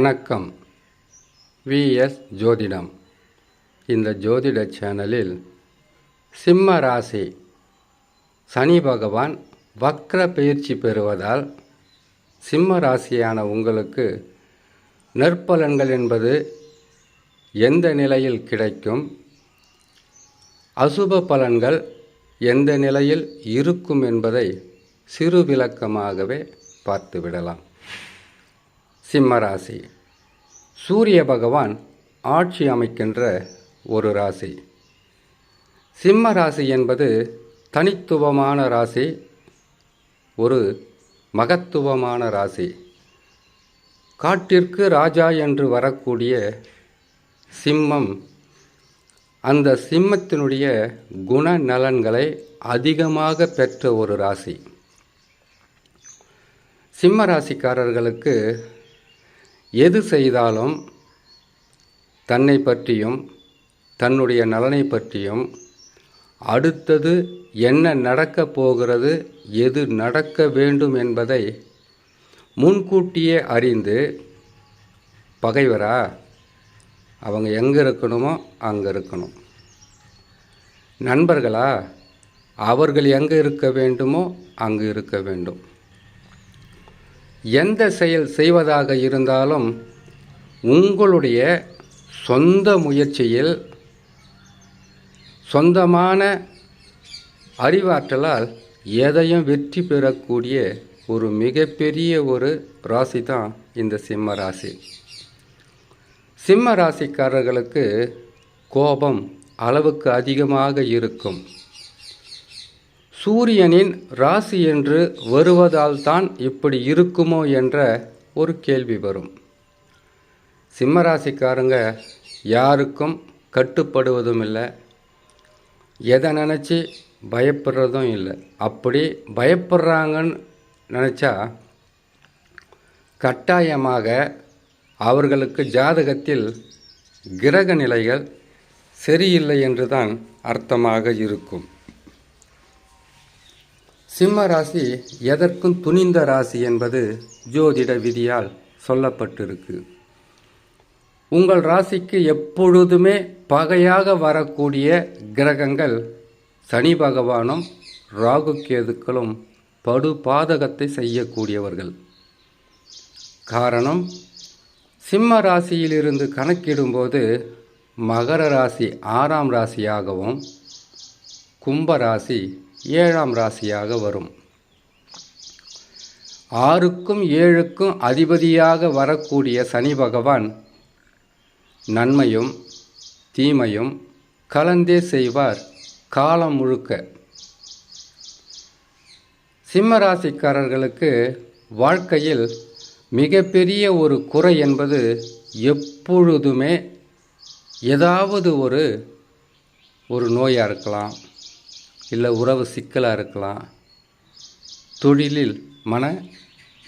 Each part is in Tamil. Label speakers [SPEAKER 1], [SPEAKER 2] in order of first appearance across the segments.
[SPEAKER 1] வணக்கம். விஎஸ் ஜோதிடம். இந்த ஜோதிட சேனலில் சிம்ம ராசி. சனி பகவான் வக்ர பயிற்சி பெறுவதால் சிம்ம ராசியான உங்களுக்கு நற்பலன்கள் என்பது எந்த நிலையில் கிடைக்கும்? அசுப பலன்கள் எந்த நிலையில் இருக்கும் என்பதை சிறு விளக்கமாகவே பார்த்துவிடலாம். சிம்ம ராசி. சூரிய பகவான் ஆட்சி அமைக்கின்ற ஒரு ராசி. சிம்ம ராசி என்பது தனித்துவமான ராசி ஒரு மகத்துவமான ராசி. காட்டிற்கு ராஜா என்று வரக்கூடிய சிம்மம் அந்த சிம்மத்தினுடைய குணநலன்களை அதிகமாக பெற்ற ஒரு ராசி. சிம்ம ராசிக்காரர்களுக்கு எது செய்தாலும் தன்னை பற்றியும் தன்னுடைய நலனை பற்றியும் அடுத்தது என்ன நடக்கப் போகிறது எது நடக்க வேண்டும் என்பதை முன்கூட்டியே அறிந்து பகைவரா அவங்க எங்கே இருக்கணுமோ அங்கே இருக்கணும். நண்பர்களா அவர்கள் எங்கே இருக்க வேண்டுமோ அங்கு இருக்க வேண்டும். எந்த செயல் செய்வதாக இருந்தாலும் உங்களுடைய சொந்த முயற்சியில் சொந்தமான அறிவாற்றலால் எதையும் வெற்றி பெறக்கூடிய ஒரு மிகப்பெரிய ஒரு ராசி தான் இந்த சிம்ம ராசி. சிம்ம ராசிக்காரர்களுக்கு கோபம் அளவுக்கு அதிகமாக இருக்கும். சூரியனின் ராசி என்று வருவதால் தான் இப்படி இருக்குமோ என்ற ஒரு கேள்வி வரும். சிம்மராசிக்காரங்க யாருக்கும் கட்டுப்படுவதும் இல்லை. எதை நினச்சி பயப்படுறதும் இல்லை. அப்படி பயப்படுறாங்கன்னு நினச்சா கட்டாயமாக அவர்களுக்கு ஜாதகத்தில் கிரக நிலைகள் சரியில்லை என்று தான் அர்த்தமாக இருக்கும். சிம்ம ராசி எதற்கும் துணிந்த ராசி என்பது ஜோதிட விதியால் சொல்லப்பட்டிருக்கு. உங்கள் ராசிக்கு எப்பொழுதுமே பகையாக வரக்கூடிய கிரகங்கள் சனி பகவானும் ராகு கேதுக்களும் படு பாதகத்தை செய்யக்கூடியவர்கள். காரணம் சிம்ம ராசியிலிருந்து கணக்கிடும்போது மகர ராசி ஆறாம் ராசியாகவும் கும்ப ராசி ஏழாம் ராசியாக வரும். ஆறுக்கும் ஏழுக்கும் அதிபதியாக வரக்கூடிய சனி பகவான் நன்மையும் தீமையும் கலந்தே செய்வார் காலம் முழுக்க. சிம்ம ராசிக்காரர்களுக்கு வாழ்க்கையில் மிகப்பெரிய ஒரு குறை என்பது எப்பொழுதுமே ஏதாவது ஒரு ஒரு நோயாக இருக்கலாம். இல்லை உறவு சிக்கலாக இருக்கலாம். தொழிலில் மன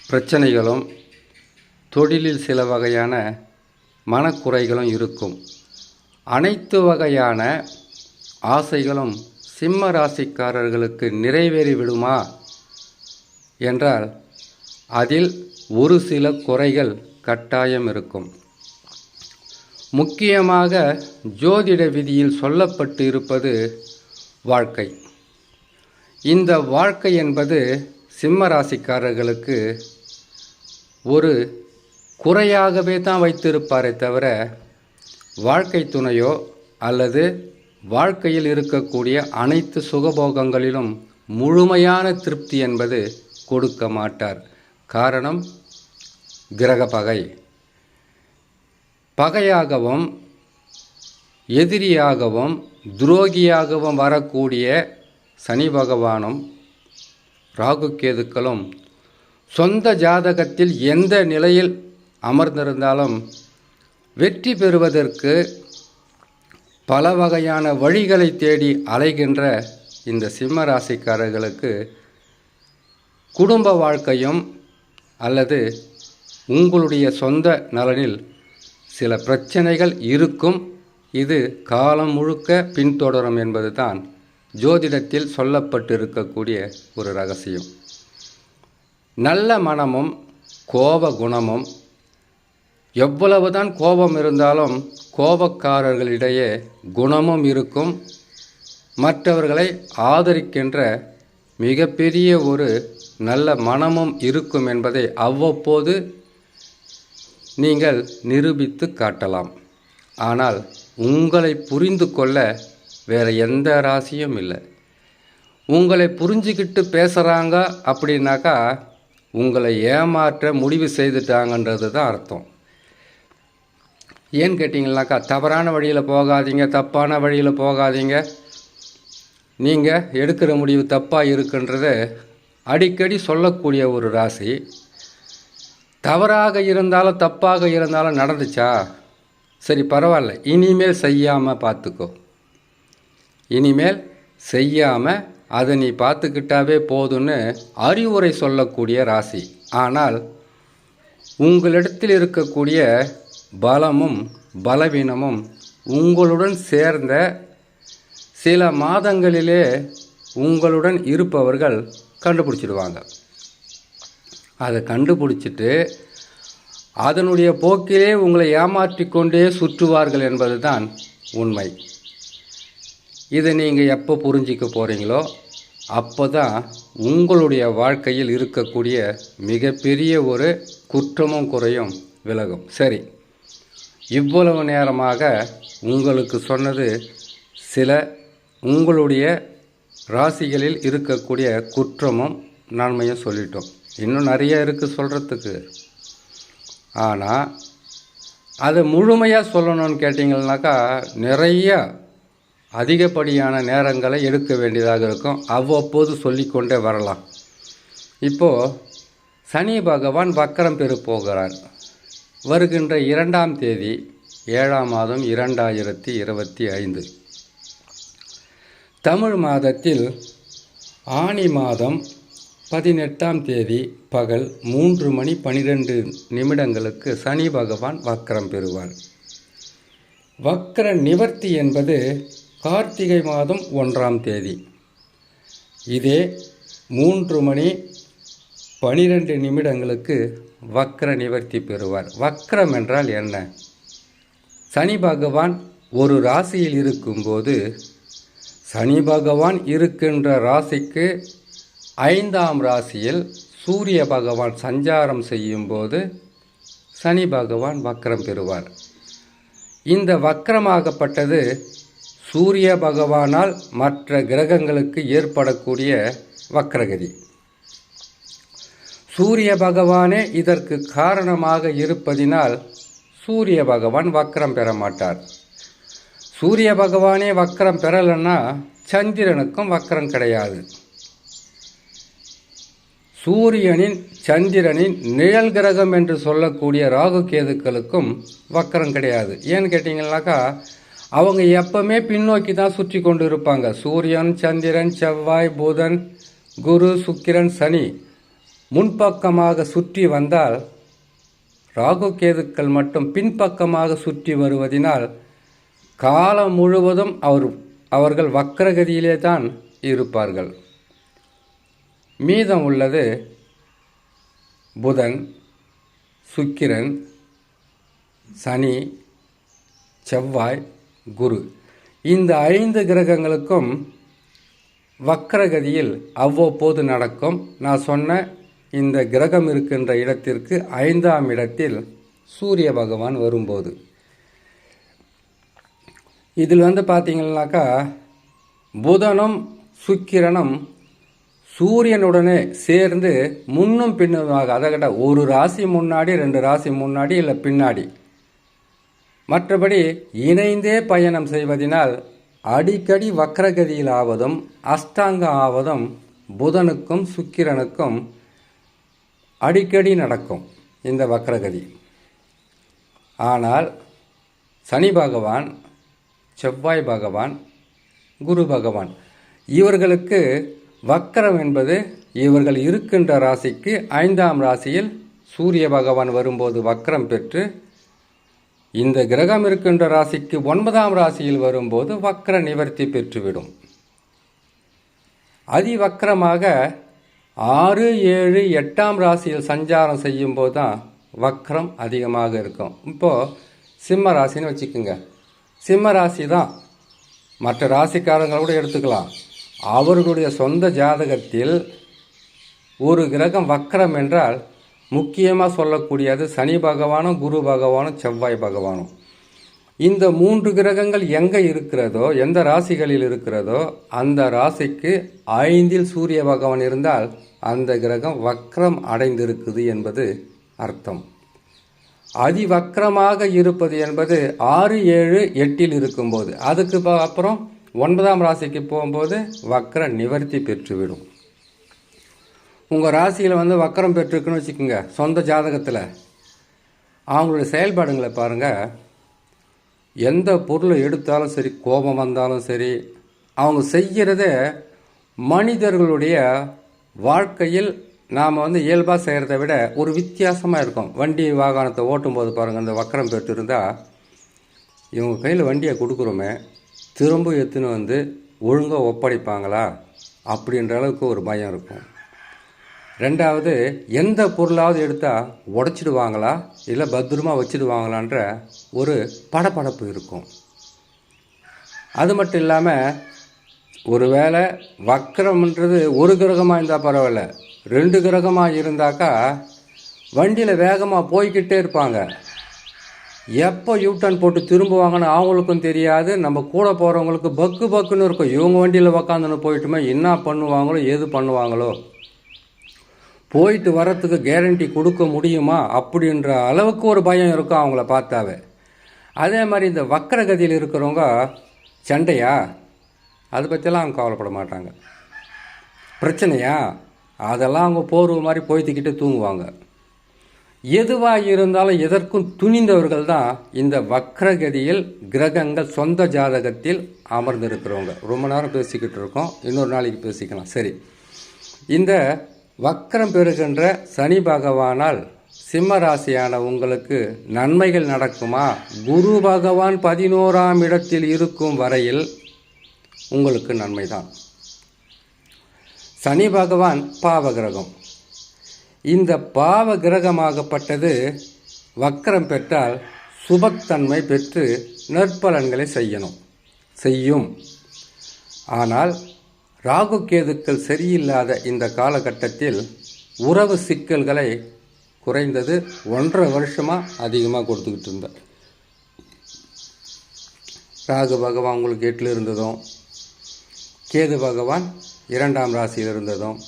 [SPEAKER 1] பிரச்சனைகளும் தொழிலில் சில வகையான மனக்குறைகளும் இருக்கும். அனைத்து வகையான ஆசைகளும் சிம்ம ராசிக்காரர்களுக்கு நிறைவேறி விடுமா? என்றால் அதில் ஒரு சில குறைகள் கட்டாயம் இருக்கும். முக்கியமாக ஜோதிட விதியில் சொல்லப்பட்டு இருப்பது வாழ்க்கை. இந்த வாழ்க்கை என்பது சிம்ம ராசிக்காரர்களுக்கு ஒரு குறையாகவே தான் வைத்திருப்பாரே தவிர வாழ்க்கை துணையோ அல்லது வாழ்க்கையில் இருக்கக்கூடிய அனைத்து சுகபோகங்களிலும் முழுமையான திருப்தி என்பது கொடுக்க மாட்டார். காரணம் கிரக பகை. பகையாகவும் எதிரியாகவும் துரோகியாகவும் வரக்கூடிய சனி பகவானும் ராகு கேதுக்களும் சொந்த ஜாதகத்தில் எந்த நிலையில் அமர்ந்திருந்தாலும் வெற்றி பெறுவதற்கு பல வகையான வழிகளை தேடி அலைகின்ற இந்த சிம்ம ராசிக்காரர்களுக்கு குடும்ப வாழ்க்கையும் அல்லது உங்களுடைய சொந்த நலனில் சில பிரச்சனைகள் இருக்கும். இது காலம் முழுக்க பின்தொடரும் என்பது தான் ஜோதிடத்தில் சொல்லப்பட்டிருக்கக்கூடிய ஒரு ரகசியம். நல்ல மனமும் கோப குணமும் எவ்வளவுதான் கோபம் இருந்தாலும் கோபக்காரர்களிடையே குணமும் இருக்கும். மற்றவர்களை ஆதரிக்கின்ற மிகப்பெரிய ஒரு நல்ல மனமும் இருக்கும் என்பதை அவ்வப்போது நீங்கள் நிரூபித்து காட்டலாம். ஆனால் உங்களை புரிந்து கொள்ள வேறு எந்த ராசியும் இல்லை. உங்களை புரிஞ்சுக்கிட்டு பேசுகிறாங்க அப்படின்னாக்கா உங்களை ஏமாற்ற முடிவு செய்துட்டாங்கன்றது தான் அர்த்தம். ஏன்னு கேட்டிங்கனாக்கா தவறான வழியில் போகாதீங்க தப்பான வழியில் போகாதீங்க. நீங்கள் எடுக்கிற முடிவு தப்பாக இருக்குன்றத அடிக்கடி சொல்லக்கூடிய ஒரு ராசி. தவறாக இருந்தாலும் தப்பாக இருந்தாலும் நடந்துச்சா? சரி பரவாயில்ல. இனிமேல் செய்யாமல் பார்த்துக்கோ. இனிமேல் செய்யாமல் அதை நீ பார்த்துக்கிட்டாவே போதும்னு அறிவுரை சொல்லக்கூடிய ராசி. ஆனால் உங்களிடத்தில் இருக்கக்கூடிய பலமும் பலவீனமும் உங்களுடன் சேர்ந்த சில மாதங்களிலே உங்களுடன் இருப்பவர்கள் கண்டுபிடிச்சிடுவாங்க. அதை கண்டுபிடிச்சிட்டு அதனுடைய போக்கிலே உங்களை ஏமாற்றி கொண்டே சுற்றுவார்கள் என்பதுதான் உண்மை. இதை நீங்கள் எப்போ புரிஞ்சிக்க போகிறீங்களோ அப்போ தான் உங்களுடைய வாழ்க்கையில் இருக்கக்கூடிய மிகப்பெரிய ஒரு குற்றமும் குறையும் விலகும். சரி. இவ்வளவு நேரமாக உங்களுக்கு சொன்னது சில உங்களுடைய ராசிகளில் இருக்கக்கூடிய குற்றமும் நன்மையும் சொல்லிட்டோம். இன்னும் நிறைய இருக்குது சொல்கிறதுக்கு ஆனால் அதை முழுமையாக சொல்லணும்னு கேட்டிங்கன்னாக்கா நிறையா அதிகப்படியான நேரங்களை எடுக்க வேண்டியதாக இருக்கும். அவ்வப்போது சொல்லிக்கொண்டே வரலாம். இப்போது சனி பகவான் வக்கரம் பெறு போகிறார். வருகின்ற இரண்டாம் தேதி ஏழாம் மாதம் இரண்டாயிரத்தி இருபத்தி ஐந்து. தமிழ் மாதத்தில் ஆனி மாதம் பதினெட்டாம் தேதி பகல் மூன்று மணி பனிரெண்டு நிமிடங்களுக்கு சனி பகவான் வக்கரம் பெறுவார். வக்கர நிவர்த்தி என்பது கார்த்திகை மாதம் ஒன்றாம் தேதி. இதே மூன்று மணி பனிரெண்டு நிமிடங்களுக்கு வக்ர நிவர்த்தி பெறுவார். வக்ரம் என்றால் என்ன? சனி பகவான் ஒரு ராசியில் இருக்கும்போது சனி பகவான் இருக்கின்ற ராசிக்கு ஐந்தாம் ராசியில் சூரிய பகவான் சஞ்சாரம் செய்யும்போது சனி பகவான் வக்ரம் பெறுவார். இந்த வக்ரமாகப்பட்டது சூரிய பகவானால் மற்ற கிரகங்களுக்கு ஏற்படக்கூடிய வக்ரகதி. சூரிய பகவானே இதற்கு காரணமாக இருப்பதினால் சூரிய பகவான் வக்ரம் பெற மாட்டார். சூரிய பகவானே வக்ரம் பெறலைன்னா சந்திரனுக்கும் வக்ரம் கிடையாது. சூரியனின் சந்திரனின் நிழல் கிரகம் என்று சொல்லக்கூடிய ராகு கேதுக்களுக்கும் வக்கரம் கிடையாது. ஏன்னு கேட்டிங்கனாக்கா அவங்க எப்பவுமே பின்னோக்கி தான் சுற்றி கொண்டு இருப்பாங்க சூரியன் சந்திரன் செவ்வாய் புதன் குரு சுக்கிரன் சனி முன்பக்கமாக சுற்றி வந்தால் ராகு கேதுக்கள் மட்டும் பின்பக்கமாக சுற்றி வருவதினால் காலம் முழுவதும் அவர் அவர்கள் வக்கரகதியிலே தான் இருப்பார்கள். மீதம் உள்ளது புதன் சுக்கிரன் சனி செவ்வாய் குரு. இந்த ஐந்து கிரகங்களுக்கும் வக்கரகதியில் அவ்வப்போது நடக்கும். நான் சொன்ன இந்த கிரகம் இருக்கின்ற இடத்திற்கு ஐந்தாம் இடத்தில் சூரிய பகவான் வரும்போது. இதில் வந்து பார்த்தீங்கன்னாக்கா புதனும் சுக்கிரனும் சூரியனுடனே சேர்ந்து முன்னும் பின்னுமாக அதை கிட்ட ஒரு ராசி முன்னாடி ரெண்டு ராசி முன்னாடி இல்லை பின்னாடி மற்றபடி இணைந்தே பயணம் செய்வதினால் அடிக்கடி வக்ரகதியில் ஆவதும் அஷ்டாங்க ஆவதும் புதனுக்கும் சுக்கிரனுக்கும் அடிக்கடி நடக்கும் இந்த வக்ரகதி. ஆனால் சனி பகவான் செவ்வாய் பகவான் குரு பகவான் இவர்களுக்கு வக்கரம் என்பது இவர்கள் இருக்கின்ற ராசிக்கு ஐந்தாம் ராசியில் சூரிய பகவான் வரும்போது வக்கரம் பெற்று இந்த கிரகம் இருக்கின்ற ராசிக்கு ஒன்பதாம் ராசியில் வரும்போது வக்கர நிவர்த்தி பெற்றுவிடும். அதிவக்கரமாக ஆறு ஏழு எட்டாம் ராசியில் சஞ்சாரம் செய்யும்போது தான் வக்ரம் அதிகமாக இருக்கும். இப்போது சிம்ம ராசின்னு வச்சுக்கோங்க. சிம்ம ராசி தான் மற்ற ராசிக்காரங்களை கூட எடுத்துக்கலாம். அவர்களுடைய சொந்த ஜாதகத்தில் ஒரு கிரகம் வக்ரம் என்றால் முக்கியமாக சொல்லக்கூடியது சனி பகவானும் குரு பகவானும் செவ்வாய் பகவானும். இந்த மூன்று கிரகங்கள் எங்கே இருக்கிறதோ எந்த ராசிகளில் இருக்கிறதோ அந்த ராசிக்கு ஐந்தில் சூரிய பகவான் இருந்தால் அந்த கிரகம் வக்ரம் அடைந்திருக்குது என்பது அர்த்தம். அதிவக்ரமாக இருப்பது என்பது ஆறு ஏழு எட்டில் இருக்கும்போது அதுக்கு அப்புறம் ஒன்பதாம் ராசிக்கு போகும்போது வக்ர நிவர்த்தி பெற்றுவிடும். உங்கள் ராசியில் வந்து வக்கரம் பெற்றிருக்குன்னு வச்சுக்கோங்க சொந்த ஜாதகத்தில். அவங்களுடைய செயல்பாடுங்களை பாருங்கள் எந்த பொருளை எடுத்தாலும் சரி கோபம் வந்தாலும் சரி அவங்க செய்கிறத மனிதர்களுடைய வாழ்க்கையில் நாம் வந்து இயல்பாக செய்கிறத விட ஒரு வித்தியாசமாக இருக்கும். வண்டி வாகனத்தை ஓட்டும்போது பாருங்கள் அந்த வக்கரம் பெற்று இருந்தால் இவங்க கையில் வண்டியை கொடுக்குறோமே திரும்ப எடுத்துன்னு வந்து ஒழுங்காக ஒப்படைப்பாங்களா? அப்படின்ற அளவுக்கு ஒரு பயம் இருக்கும். ரெண்டாவது எந்த பொருளாவது எடுத்தால் உடச்சிடுவாங்களா? இல்லை பத்திரமா வச்சிடுவாங்களான்ற ஒரு படபடப்பு இருக்கும். அது மட்டும் இல்லாமல் ஒருவேளை வக்கரம்ன்றது ஒரு கிரகமாக இருந்தால் பரவாயில்ல. ரெண்டு கிரகமாக இருந்தாக்கா வண்டியில் வேகமாக போய்கிட்டே இருப்பாங்க. எப்போ யூட்டர்ன் போட்டு திரும்புவாங்கன்னு அவங்களுக்கும் தெரியாது. நம்ம கூட போகிறவங்களுக்கு பக்கு பக்குன்னு இருக்கும். இவங்க வண்டியில் உக்காந்துன்னு போயிட்டுமே என்ன பண்ணுவாங்களோ எது பண்ணுவாங்களோ. போயிட்டு வரத்துக்கு கேரண்டி கொடுக்க முடியுமா அப்படின்ற அளவுக்கு ஒரு பயம் இருக்கும் அவங்கள பார்த்தாவே. அதே மாதிரி இந்த வக்கரகதியில் இருக்கிறவங்க சண்டையா? அதை பற்றிலாம் அவங்க கவலைப்பட மாட்டாங்க. பிரச்சனையா? அதெல்லாம் அவங்க போர்வு மாதிரி போய்த்துக்கிட்டு தூங்குவாங்க. எதுவாக இருந்தாலும் எதற்கும் துணிந்தவர்கள் தான் இந்த வக்ரகதியில் கிரகங்கள் சொந்த ஜாதகத்தில் அமர்ந்திருக்கிறவங்க. ரொம்ப நேரம் பேசிக்கிட்டு இருக்கோம். இன்னொரு நாளைக்கு பேசிக்கலாம். சரி. இந்த வக்கரம் பெறுகின்ற சனி பகவானால் சிம்ம ராசியான உங்களுக்கு நன்மைகள் நடக்குமா? குரு பகவான் பதினோராம் இடத்தில் இருக்கும் வரையில் உங்களுக்கு நன்மைதான். சனி பகவான் பாவ கிரகம் இந்த பாவ கிரகமாகப்பட்டது வக்கரம் பெற்றால் சுபத்தன்மை பெற்று நற்பலன்களை செய்யணும். செய்யும். ஆனால் ராகு கேதுக்கள் சரியில்லாத இந்த காலகட்டத்தில் உறவு சிக்கல்களை குறைந்தது ஒன்றரை வருஷமாக அதிகமாக கொடுத்துக்கிட்டு இருந்தார். ராகு பகவான் உங்களுக்கு எட்டில் இருந்ததும் கேது பகவான் இரண்டாம் ராசியில் இருந்ததும்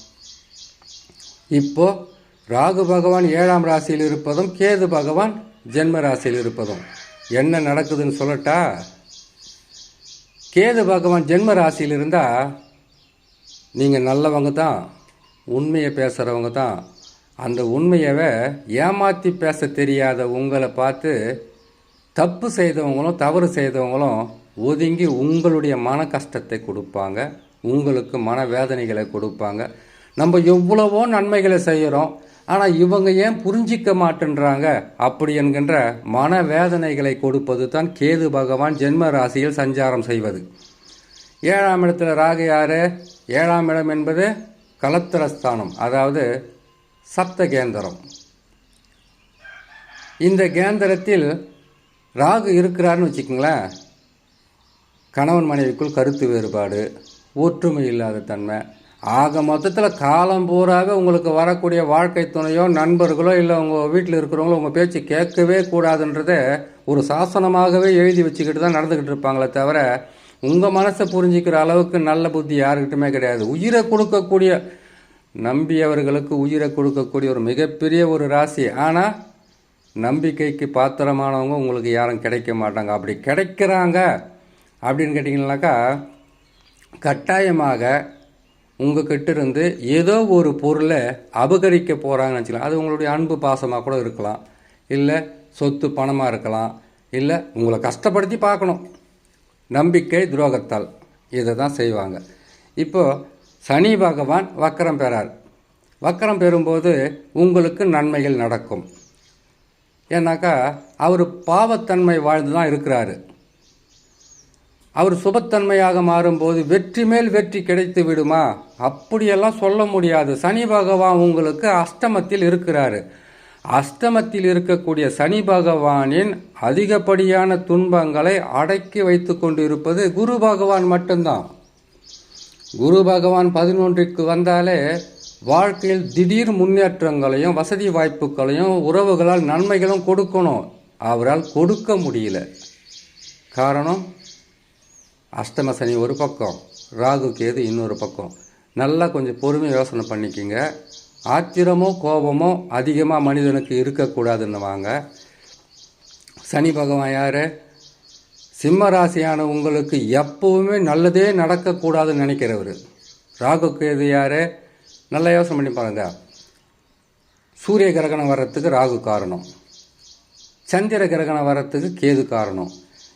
[SPEAKER 1] இப்போது ராகு பகவான் ஏழாம் ராசியில் இருப்பதும் கேது பகவான் ஜென்ம ராசியில் இருப்பதும். என்ன நடக்குதுன்னு சொல்லட்டா? கேது பகவான் ஜென்ம ராசியில் இருந்தால் நீங்கள் நல்லவங்க தான் உண்மையை பேசுகிறவங்க தான். அந்த உண்மையவே ஏமாற்றி பேச தெரியாத உங்களை பார்த்து தப்பு செய்தவங்களும் தவறு செய்தவங்களும் ஒதுங்கி உங்களுடைய மன கஷ்டத்தை கொடுப்பாங்க. உங்களுக்கு மன வேதனைகளை கொடுப்பாங்க. நம்ம எவ்வளவோ நன்மைகளை செய்கிறோம் ஆனால் இவங்க ஏன் புரிஞ்சிக்க மாட்டேன்றாங்க? அப்படி என்கின்ற மன வேதனைகளை கொடுப்பது தான் கேது பகவான் ஜென்ம ராசியில் சஞ்சாரம் செய்வது. ஏழாம் இடத்துல ராகு யாரு? ஏழாம் இடம் என்பது கலத்திரஸ்தானம் அதாவது சப்த கேந்திரம். இந்த கேந்திரத்தில் ராகு இருக்கிறாருன்னு வச்சுக்கோங்களேன். கணவன் மனைவிக்குள் கருத்து வேறுபாடு ஒற்றுமை இல்லாத தன்மை. ஆக மொத்தத்தில் காலம் பூராக உங்களுக்கு வரக்கூடிய வாழ்க்கை துணையோ நண்பர்களோ இல்லை உங்கள் வீட்டில் இருக்கிறவங்களோ உங்கள் பேச்சு கேட்கவே கூடாதுன்றதை ஒரு சாசனமாகவே எழுதி வச்சுக்கிட்டு தான் நடந்துக்கிட்டு இருப்பாங்களே தவிர உங்கள் மனசை புரிஞ்சிக்கிற அளவுக்கு நல்ல புத்தி யாருக்கிட்டுமே கிடையாது. உயிரை கொடுக்கக்கூடிய நம்பியவர்களுக்கு உயிரை கொடுக்கக்கூடிய ஒரு மிகப்பெரிய ஒரு ராசி. ஆனால் நம்பிக்கைக்கு பாத்திரமானவங்க உங்களுக்கு யாரும் கிடைக்க மாட்டாங்க. அப்படி கிடைக்கிறாங்க அப்படின்னு கேட்டிங்கனாக்கா கட்டாயமாக உங்ககிட்ட இருந்து ஏதோ ஒரு பொருளை அபகரிக்க போகிறாங்கன்னு வச்சுக்கலாம். அது உங்களுடைய அன்பு பாசமாக கூட இருக்கலாம். இல்லை சொத்து பணமாக இருக்கலாம். இல்லை உங்களை கஷ்டப்படுத்தி பார்க்கணும். நம்பிக்கை துரோகத்தால் இதை தான் செய்வாங்க. இப்போது சனி பகவான் வக்கரம் பெறார். வக்கரம் பெறும்போது உங்களுக்கு நன்மைகள் நடக்கும். ஏன்னாக்கா அவர் பாவத்தன்மை வாழ்ந்து தான் இருக்கிறாரு. அவர் சுபத்தன்மையாக மாறும்போது வெற்றி மேல் வெற்றி கிடைத்து விடுமா? அப்படியெல்லாம் சொல்ல முடியாது. சனி பகவான் உங்களுக்கு அஷ்டமத்தில் இருக்கிறாரு. அஷ்டமத்தில் இருக்கக்கூடிய சனி பகவானின் அதிகப்படியான துன்பங்களை அடக்கி வைத்து கொண்டிருப்பது குரு பகவான் மட்டும்தான். குரு பகவான் பதினொன்றுக்கு வந்தாலே வாழ்க்கையில் திடீர் முன்னேற்றங்களையும் வசதி வாய்ப்புகளையும் உறவுகளால் நன்மைகளும் கொடுக்கணும். அவரால் கொடுக்க முடியல. காரணம் அஷ்டம சனி ஒரு பக்கம் ராகு கேது இன்னொரு பக்கம். நல்லா கொஞ்சம் பொறுமை யோசனை பண்ணிக்கிங்க. ஆத்திரமோ கோபமோ அதிகமாக மனிதனுக்கு இருக்கக்கூடாதுன்னு வாங்க சனி பகவான் யார்? சிம்ம ராசியான உங்களுக்கு எப்பவுமே நல்லதே நடக்கக்கூடாதுன்னு நினைக்கிறவர். ராகு கேது யார்? நல்லா யோசனை பண்ணி பாருங்க. சூரிய கிரகணம் வர்றதுக்கு ராகு காரணம். சந்திர கிரகணம் வர்றதுக்கு கேது காரணம்.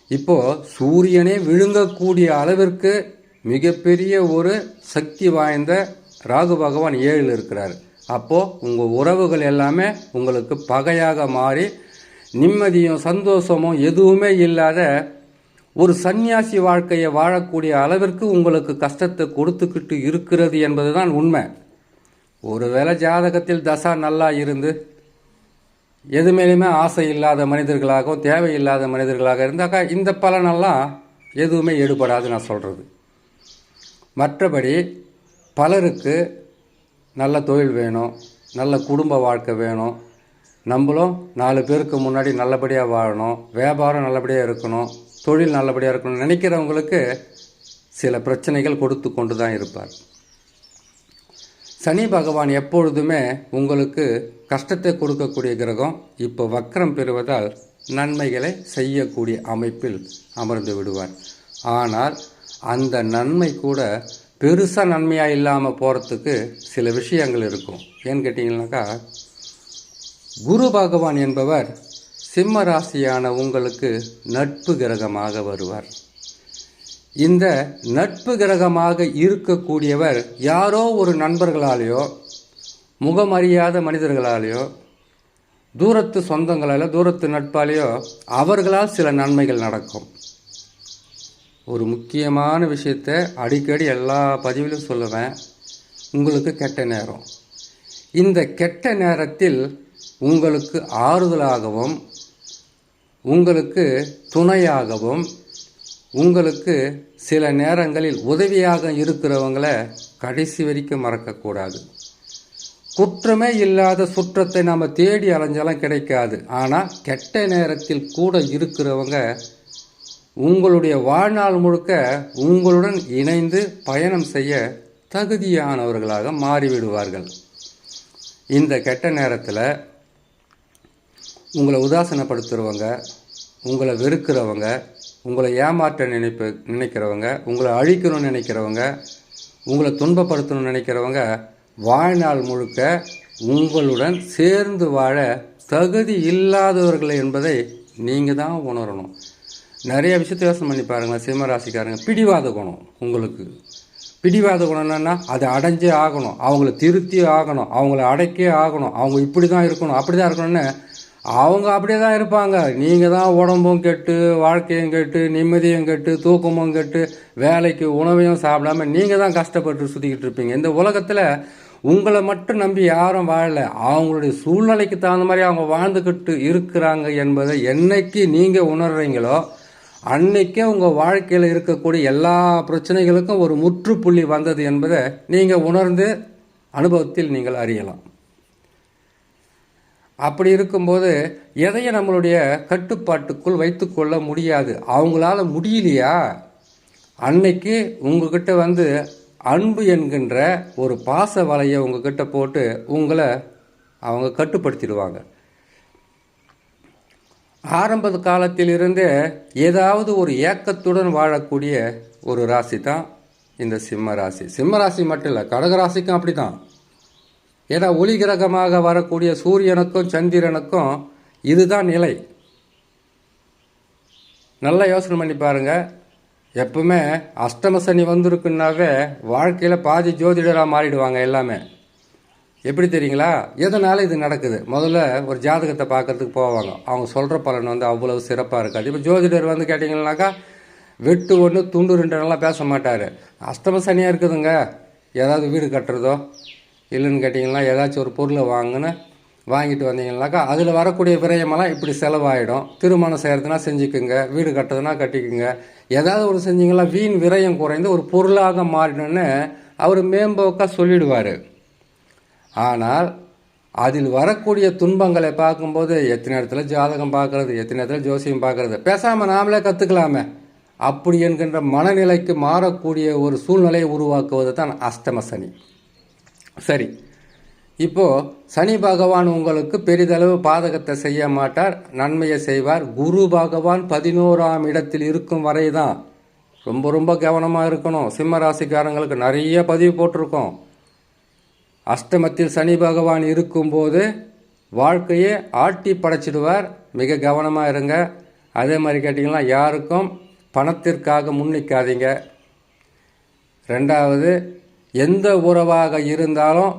[SPEAKER 1] இப்போது சூரியனே விழுங்கக்கூடிய அளவிற்கு மிகப்பெரிய ஒரு சக்தி வாய்ந்த ராகு பகவான் ஏழில் இருக்கிறார். அப்போது உங்கள் உறவுகள் எல்லாமே உங்களுக்கு பகையாக மாறி நிம்மதியும் சந்தோஷமும் எதுவுமே இல்லாத ஒரு சன்னியாசி வாழ்க்கையை வாழக்கூடிய அளவிற்கு உங்களுக்கு கஷ்டத்தை கொடுத்துக்கிட்டு இருக்கிறது என்பது தான் உண்மை. ஒருவேளை ஜாதகத்தில் தசா நல்லா இருந்து எது மேலேயுமே ஆசை இல்லாத மனிதர்களாகவும் தேவையில்லாத மனிதர்களாக இருந்தாக்கா இந்த பலனெல்லாம் எதுவுமே எடுபடாது நான் சொல்கிறது மற்றபடி பலருக்கு நல்ல தொழில் வேணும் நல்ல குடும்ப வாழ்க்கை வேணும். நம்மளும் நாலு பேருக்கு முன்னாடி நல்லபடியாக வாழணும் வியாபாரம் நல்லபடியாக இருக்கணும் தொழில் நல்லபடியாக இருக்கணும் நினைக்கிறவங்களுக்கு சில பிரச்சனைகள் கொடுத்து கொண்டு தான் இருப்பார். சனி பகவான் எப்பொழுதுமே உங்களுக்கு கஷ்டத்தை கொடுக்கக்கூடிய கிரகம் இப்போ வக்ரம் பெறுவதால் நன்மைகளை செய்யக்கூடிய அமைப்பில் அமர்ந்து விடுவார். ஆனால் அந்த நன்மை கூட பெருசாக நன்மையாக இல்லாமல் போகிறதுக்கு சில விஷயங்கள் இருக்கும். ஏன்னு கேட்டிங்கனாக்கா குரு பகவான் என்பவர் சிம்ம ராசியான உங்களுக்கு நட்பு கிரகமாக வருவார். இந்த நட்பு கிரகமாக இருக்கக்கூடியவர் யாரோ ஒரு நண்பர்களாலேயோ முகமறியாத மனிதர்களாலேயோ தூரத்து சொந்தங்களால் தூரத்து நட்பாலேயோ அவர்களால் சில நன்மைகள் நடக்கும். ஒரு முக்கியமான விஷயத்தை அடிக்கடி எல்லா பதிவிலும் சொல்லுவேன். உங்களுக்கு கெட்ட நேரம். இந்த கெட்ட நேரத்தில் உங்களுக்கு ஆறுதலாகவும் உங்களுக்கு துணையாகவும் உங்களுக்கு சில நேரங்களில் உதவியாக இருக்கிறவங்கள கடைசி வரைக்கும் மறக்கக்கூடாது. குற்றமே இல்லாத சுற்றத்தை நம்ம தேடி அலைஞ்சாலும் கிடைக்காது. ஆனால் கெட்ட நேரத்தில் கூட இருக்கிறவங்க உங்களுடைய வாழ்நாள் முழுக்க உங்களுடன் இணைந்து பயணம் செய்ய தகுதியானவர்களாக மாறிவிடுவார்கள். இந்த கெட்ட நேரத்தில் உங்களை உதாசனப்படுத்துகிறவங்க உங்களை வெறுக்கிறவங்க உங்களை ஏமாற்ற நினைப்பு நினைக்கிறவங்க உங்களை அழிக்கணும்னு நினைக்கிறவங்க உங்களை துன்பப்படுத்தணும்னு நினைக்கிறவங்க வாழ்நாள் முழுக்க உங்களுடன் சேர்ந்து வாழ தகுதி இல்லாதவர்கள் என்பதை நீங்கள் தான் உணரணும். நிறைய விஷயத்த யோசனை பண்ணி பாருங்களேன் சிம்ம ராசிக்காரங்க. பிடிவாத குணம் உங்களுக்கு. பிடிவாத குணம் என்னென்னா அதை அடைஞ்சே ஆகணும். அவங்கள திருத்தி ஆகணும். அவங்கள அடைக்கே ஆகணும். அவங்க இப்படி தான் இருக்கணும். அப்படி தான் இருக்கணும்னு அவங்க அப்படியே தான் இருப்பாங்க. நீங்கள் தான் உடம்பும் கெட்டு வாழ்க்கையும் கெட்டு நிம்மதியும் கெட்டு தூக்கமும் கெட்டு வேலைக்கு உணவையும் சாப்பிடாம நீங்கள் தான் கஷ்டப்பட்டு சுற்றிக்கிட்டு இருப்பீங்க. இந்த உலகத்தில் உங்களை மட்டும் நம்பி யாரும் வாழலை. அவங்களுடைய சூழ்நிலைக்கு தகுந்த மாதிரி அவங்க வாழ்ந்துக்கிட்டு இருக்கிறாங்க என்பதை என்னைக்கு நீங்கள் உணர்றீங்களோ அன்னைக்கே உங்கள் வாழ்க்கையில் இருக்கக்கூடிய எல்லா பிரச்சனைகளுக்கும் ஒரு முற்றுப்புள்ளி வந்தது என்பதை நீங்கள் உணர்ந்து அனுபவத்தில் நீங்கள் அறியலாம். அப்படி இருக்கும்போது எதையும் நம்மளுடைய கட்டுப்பாட்டுக்குள் வைத்துக்கொள்ள முடியாது. அவங்களால முடியலையா? அன்னைக்கு உங்ககிட்ட வந்து அன்பு என்கின்ற ஒரு பாச வலையை உங்ககிட்ட போட்டு உங்களை அவங்க கட்டுப்படுத்திடுவாங்க. ஆரம்ப காலத்திலிருந்தே ஏதாவது ஒரு ஏக்கத்துடன் வாழக்கூடிய ஒரு ராசி தான் இந்த சிம்ம ராசி. சிம்ம ராசி மட்டும் இல்லை கடகராசிக்கும் அப்படி தான் ஏன்னா ஒளி கிரகமாக வரக்கூடிய சூரியனுக்கும் சந்திரனுக்கும் இதுதான் நிலை. நல்லா யோசனை பண்ணி பாருங்கள் எப்பவுமே அஷ்டம சனி வந்திருக்குன்னாவே வாழ்க்கையில் பாதி ஜோதிடராக மாறிடுவாங்க எல்லாமே. எப்படி தெரியுங்களா? எதனால் இது நடக்குது? முதல்ல ஒரு ஜாதகத்தை பார்க்கறதுக்கு போவாங்க. அவங்க சொல்கிற பலன் வந்து அவ்வளவு சிறப்பாக இருக்காது. இப்போ ஜோதிடர் வந்து கேட்டிங்கன்னாக்கா வெட்டு ஒன்று துண்டு ரெண்டுலாம் பேச மாட்டார். அஷ்டம சனியாக இருக்குதுங்க. ஏதாவது வீடு கட்டுறதோ இல்லைன்னு கேட்டிங்கன்னா ஏதாச்சும் ஒரு பொருளை வாங்கின வாங்கிட்டு வந்தீங்கன்னாக்கா அதில் வரக்கூடிய விரயமெல்லாம் இப்படி செலவாயிடும். திருமணம் செய்கிறதுனா செஞ்சுக்குங்க. வீடு கட்டுறதுனா கட்டிக்குங்க. ஏதாவது ஒரு செஞ்சீங்களா வீண் விரயம் குறைந்து ஒரு பொருளாக மாறிடும்னு அவர் மேம்போக்காக சொல்லிடுவார். ஆனால் அதில் வரக்கூடிய துன்பங்களை பார்க்கும்போது எத்தனை இடத்துல ஜாதகம் பார்க்கறது எத்தனை இடத்துல ஜோசியம் பார்க்கறது? பேசாமல் நாமளே கற்றுக்கலாமே அப்படி என்கின்ற மனநிலைக்கு மாறக்கூடிய ஒரு சூழ்நிலையை உருவாக்குவது தான் அஷ்டம சனி. சரி. இப்போது சனி பகவான் உங்களுக்கு பெரிதளவு பாதகத்தை செய்ய மாட்டார் நன்மையை செய்வார். குரு பகவான் பதினோராம் இடத்தில் இருக்கும் வரை தான் ரொம்ப ரொம்ப கவனமாக இருக்கணும். சிம்ம ராசிக்காரங்களுக்கு நிறைய பதிவு போட்டிருக்கோம். அஷ்டமத்தில் சனி பகவான் இருக்கும்போது வாழ்க்கையை ஆட்டி படைச்சிடுவார். மிக கவனமாக இருங்க. அதே மாதிரி கேட்டிங்கன்னா யாருக்கும் பணத்திற்காக முன்னிக்காதீங்க ரெண்டாவது எந்த உறவாக இருந்தாலும்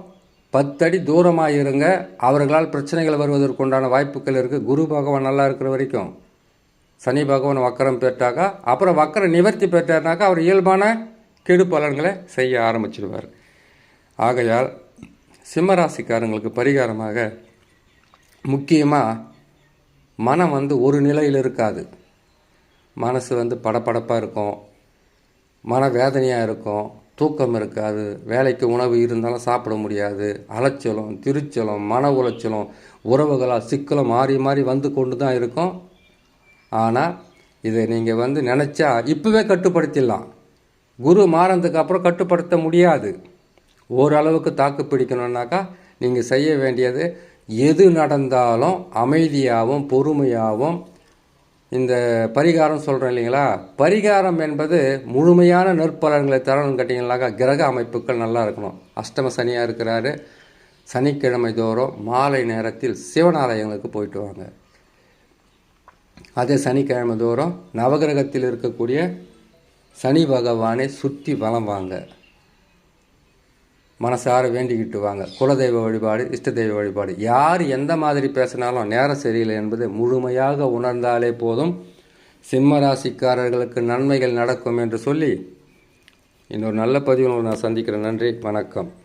[SPEAKER 1] பத்தடி தூரமாக இருங்க. அவர்களால் பிரச்சனைகள் வருவதற்குண்டான வாய்ப்புகள் இருக்குது குரு பகவான் நல்லா இருக்கிற வரைக்கும். சனி பகவான் வக்கரம் பெற்றாக்கா அப்புறம் வக்கரம் நிவர்த்தி பெற்றார்னாக்கா அவர் இயல்பான கெடு பலன்களை செய்ய ஆரம்பிச்சிடுவார். ஆகையால் சிம்மராசிக்காரங்களுக்கு பரிகாரமாக முக்கியமாக மனம் வந்து ஒரு நிலையில் இருக்காது. மனசு வந்து படபடப்பாக இருக்கும். மன வேதனையாக இருக்கும். தூக்கம் இருக்காது. வேலைக்கு உணவு இருந்தாலும் சாப்பிட முடியாது. அலைச்சலும் திருச்சலும் மன உளைச்சலும் உறவுகளாக சிக்கலும் மாறி மாறி வந்து கொண்டு தான் இருக்கும். ஆனால் இதை நீங்கள் வந்து நினச்சா இப்போவே கட்டுப்படுத்திடலாம். குரு மாறதுக்கு அப்புறம் கட்டுப்படுத்த முடியாது. ஓரளவுக்கு தாக்கு பிடிக்கணுன்னாக்கா நீங்கள் செய்ய வேண்டியது எது நடந்தாலும் அமைதியாகவும் பொறுமையாகவும் இந்த பரிகாரம் சொல்கிறேன் இல்லைங்களா? பரிகாரம் என்பது முழுமையான நற்பலன்களை தரணும்னு கேட்டிங்கனாக்கா கிரக அமைப்புகள் நல்லா இருக்கணும். அஷ்டம சனியாக இருக்கிறாரு. சனிக்கிழமை தோறும் மாலை நேரத்தில் சிவனாலயங்களுக்கு போயிட்டு வாங்க. அதே சனிக்கிழமை தோறும் நவகிரகத்தில் இருக்கக்கூடிய சனி பகவானை சுற்றி வளம் வாங்க. மனசார வேண்டிக்கிட்டு வாங்க. குலதெய்வ வழிபாடு இஷ்ட தெய்வ வழிபாடு. யார் எந்த மாதிரி பேசினாலும் நேரம் சரியில்லை என்பது முழுமையாக உணர்ந்தாலே போதும். சிம்ம ராசிக்காரர்களுக்கு நன்மைகள் நடக்கும் என்று சொல்லி இன்னொரு நல்ல பதிவில் நான் சந்திக்கிறேன். நன்றி வணக்கம்.